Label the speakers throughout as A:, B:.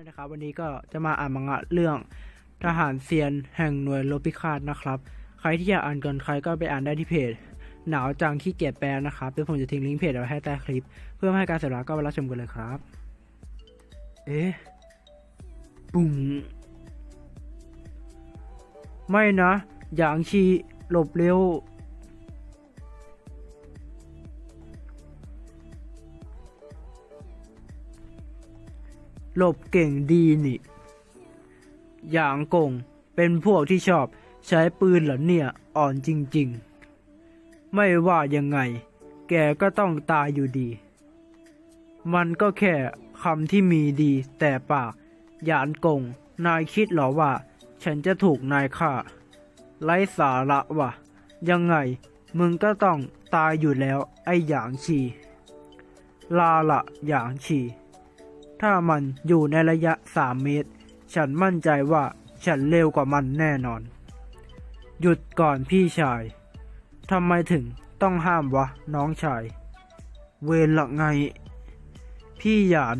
A: นะครับวันนี้ก็จะมาอ่านมังงะเรื่องทหารเซียนแห่งหน่วยรบพิฆาตนะครับ ใครที่อยากอ่านก่อนใครก็ไปอ่านได้ที่เพจ หนาวจังขี้เกียจแปลนะครับเดี๋ยวผมจะทิ้งลิงก์เพจเอาไว้ให้ใต้คลิป เพื่อให้การเสียเวลาก็ไปรับชมกันเลยครับ เอ๊ะปุ้งไม่นะหยางชีหลบเร็ว หลบเก่งดีนี่ อย่างกงเป็นพวกที่ชอบใช้ปืนเหรอเนี่ยอ่อนจริงๆ ไม่ว่ายังไง แกก็ต้องตายอยู่ดี มันก็แค่คำที่มีดีแต่ปาก หยานกง นายคิดหรอว่า ฉันจะถูกนายฆ่า ไร้สาระวะยังไง มึงก็ต้องตายอยู่แล้วไอ้หยางชี ลาละหยางชี ถ้ามันอยู่ในระยะสามเมตร ฉันมั่นใจว่าฉันเร็วกว่ามันแน่นอน หยุดก่อนพี่ชายทำไมถึงต้องห้ามวะ น้องชาย เวรละไง พี่หยาน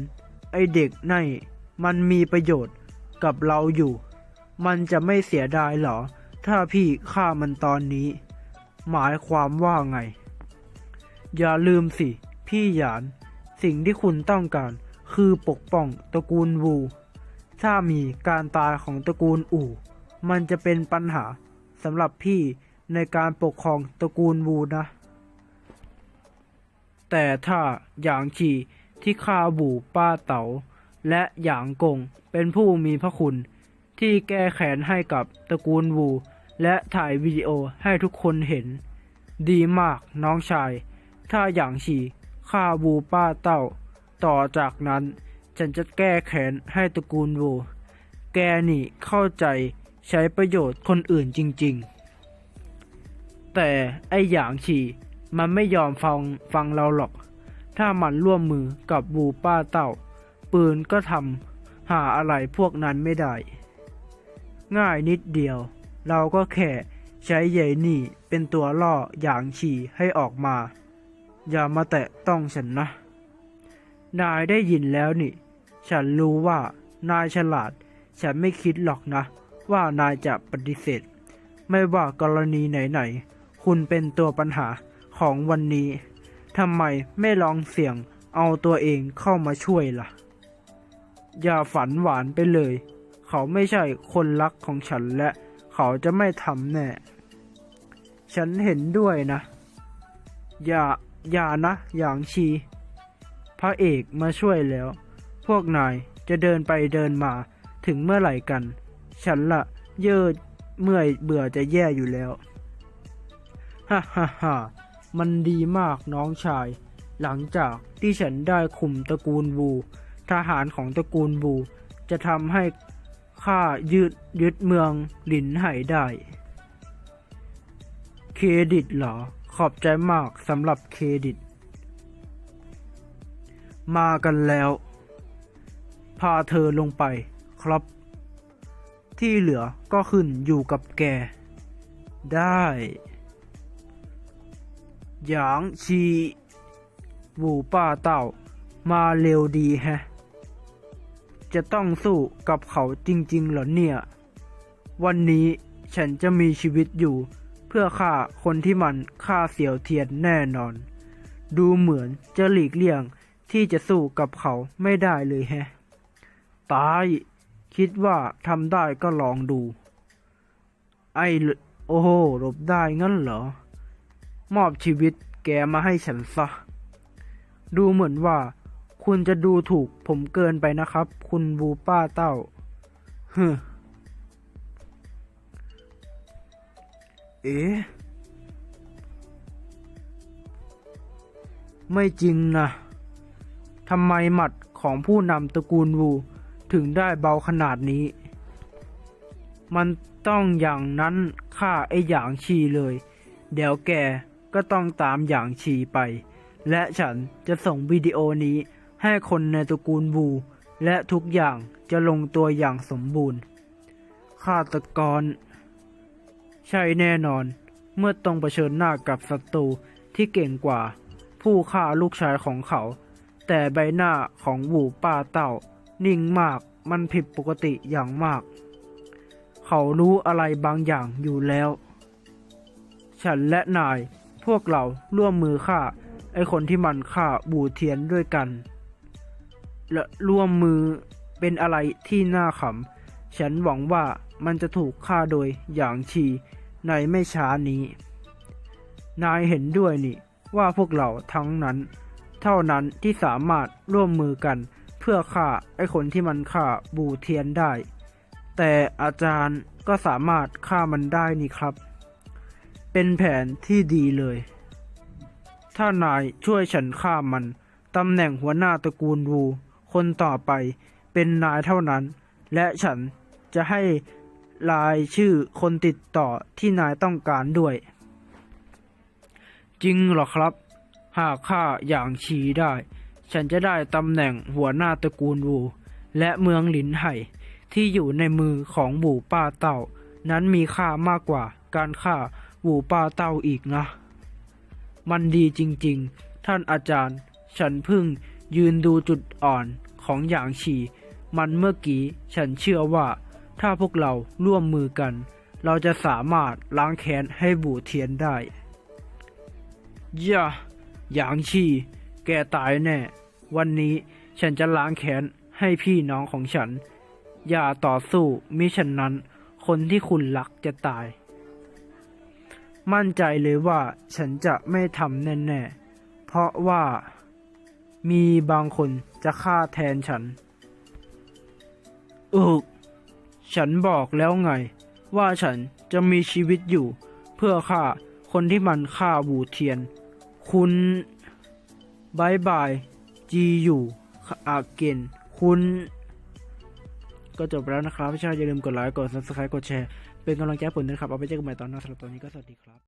A: ไอเด็กในมันมีประโยชน์กับเราอยู่ มันจะไม่เสียดายเหรอ ถ้าพี่ฆ่ามันตอนนี้ หมายความว่าไง อย่าลืมสิ พี่หยาน สิ่งที่คุณต้องการ คือปกป้องตระกูลวู ถ้ามีการตายของตระกูลอู่ มันจะเป็นปัญหาสำหรับพี่ในการปกครองตระกูลวูนะ แต่ถ้าหยางฉีที่ฆ่าบูป้าเต๋า และหยางกงเป็นผู้มีพระคุณ ที่แก้แค้นให้กับตระกูลวู และถ่ายวิดีโอให้ทุกคนเห็น ดีมากน้องชาย ถ้าหยางฉีฆ่าบูป้าเต้า ต่อจากนั้นฉันจะแก้แค้นให้ตระกูลวูแกนี่เข้าใจใช้ประโยชน์คนอื่นจริงๆ แต่ไอหยางฉี่มันไม่ยอมฟังฟังเราหรอก ถ้ามันร่วมมือกับบูป้าเต่า ปืนก็ทำหาอะไรพวกนั้นไม่ได้ ง่ายนิดเดียว เราก็แค่ใช้ใยนี่เป็นตัวล่อหยางฉี่ให้ออกมา อย่ามาแตะต้องฉันนะ นายได้ยินแล้วนี่ ฉันรู้ว่านายฉลาด ฉันไม่คิดหรอกนะ ว่านายจะปฏิเสธ ไม่ว่ากรณีไหนๆ คุณเป็นตัวปัญหาของวันนี้ทำไมไม่ลองเสี่ยงเอาตัวเองเข้ามาช่วยล่ะ อย่าฝันหวานไปเลย เขาไม่ใช่คนรักของฉันและเขาจะไม่ทำแน่ ฉันเห็นด้วยนะ อย่าอย่านะ อย่างชี พระเอกมาช่วยแล้ว พวกนายจะเดินไปเดินมาถึงเมื่อไหร่กัน ฉันละเยิดเมื่อยเบื่อจะแย่อยู่แล้ว ฮ่าฮ่าฮ่ามันดีมากน้องชาย หลังจากที่ฉันได้คุมตระกูลบู ทหารของตระกูลบู จะทำให้ข้ายึดยึดเมืองหลินไหได้ เครดิตเหรอ ขอบใจมากสำหรับเครดิต มากันแล้ว พาเธอลงไปครับ ที่เหลือก็ขึ้นอยู่กับแก ได้หยางชีบูป้าเต่า มาเร็วดีแฮะ จะต้องสู้กับเขาจริงๆเหรอเนี่ย วันนี้ฉันจะมีชีวิตอยู่ เพื่อฆ่าคนที่มันฆ่าเสี่ยวเทียนแน่นอน ดูเหมือนจะหลีกเลี่ยง ที่จะสู้กับเขาไม่ได้เลยแฮะ ตาย คิดว่าทำได้ก็ลองดู ไอ้โอ้โหหลบได้งั้นเหรอ มอบชีวิตแกมาให้ฉันซะ ดูเหมือนว่า คุณจะดูถูกผมเกินไปนะครับ คุณบูป้าเต้าฮึเอ๊ะ ไม่จริงนะ ทำไมหมัดของผู้นำตระกูลวูถึงได้เบาขนาดนี้ มันต้องอย่างนั้นฆ่าไอ้หยางชีเลย เดี๋ยวแกก็ต้องตามหยางชีไป และฉันจะส่งวิดีโอนี้ให้คนในตระกูลวู และทุกอย่างจะลงตัวอย่างสมบูรณ์ฆาตกร ใช่แน่นอน เมื่อต้องเผชิญหน้ากับศัตรูที่เก่งกว่า ผู้ฆ่าลูกชายของเขา แต่ใบหน้าของหวูป้าเต่า นิ่งมากมันผิดปกติอย่างมาก เขารู้อะไรบางอย่างอยู่แล้ว ฉันและนายพวกเราร่วมมือฆ่า ไอคนที่มันฆ่าบูเทียนด้วยกัน และร่วมมือเป็นอะไรที่น่าขำ ฉันหวังว่ามันจะถูกฆ่าโดยอย่างชีในไม่ช้านี้ นายเห็นด้วยนี่ว่าพวกเราทั้งนั้น เท่านั้นที่สามารถร่วมมือกัน เพื่อฆ่าไอ้คนที่มันฆ่าบูเทียนได้ แต่อาจารย์ก็สามารถฆ่ามันได้นี่ครับ เป็นแผนที่ดีเลย ถ้านายช่วยฉันฆ่ามันตำแหน่งหัวหน้าตระกูลวูคนต่อไปเป็นนายเท่านั้น และฉันจะให้รายชื่อคนติดต่อที่นายต้องการด้วย จริงเหรอครับ หากข้าอย่างชีได้ ฉันจะได้ตำแหน่งหัวหน้าตระกูลวู และเมืองหลินไห่ที่อยู่ในมือของบูป้าเต้านั้นมีค่ามากกว่าการฆ่าบูป้าเต้าอีกนะ มันดีจริงๆ ท่านอาจารย์ ฉันพิ่งยืนดูจุดอ่อนของหยางฉีมันเมื่อกี้ฉันเชื่อว่า ถ้าพวกเราร่วมมือกัน เราจะสามารถล้างแค้นให้บูเทียนได้ย่า หยางชีแกตายแน่ วันนี้ฉันจะล้างแค้นให้พี่น้องของฉัน อย่าต่อสู้มิฉะนั้น คนที่คุณรักจะตาย มั่นใจเลยว่าฉันจะไม่ทำแน่ๆ เพราะว่ามีบางคนจะฆ่าแทนฉันอึกฉันบอกแล้วไง ว่าฉันจะมีชีวิตอยู่ เพื่อฆ่าคนที่มันฆ่าบูเทียน คุณบายบายจีอยู่อาเกนคุณ ก็จบแล้วนะครับพี่ชายอย่าลืมกดไลค์กด subscribe กดแชร์ เป็นกำลังใจผมด้วยนะครับ เอาไปเจอกันใหม่ตอนหน้าสำหรับตอนนี้ก็สวัสดีครับ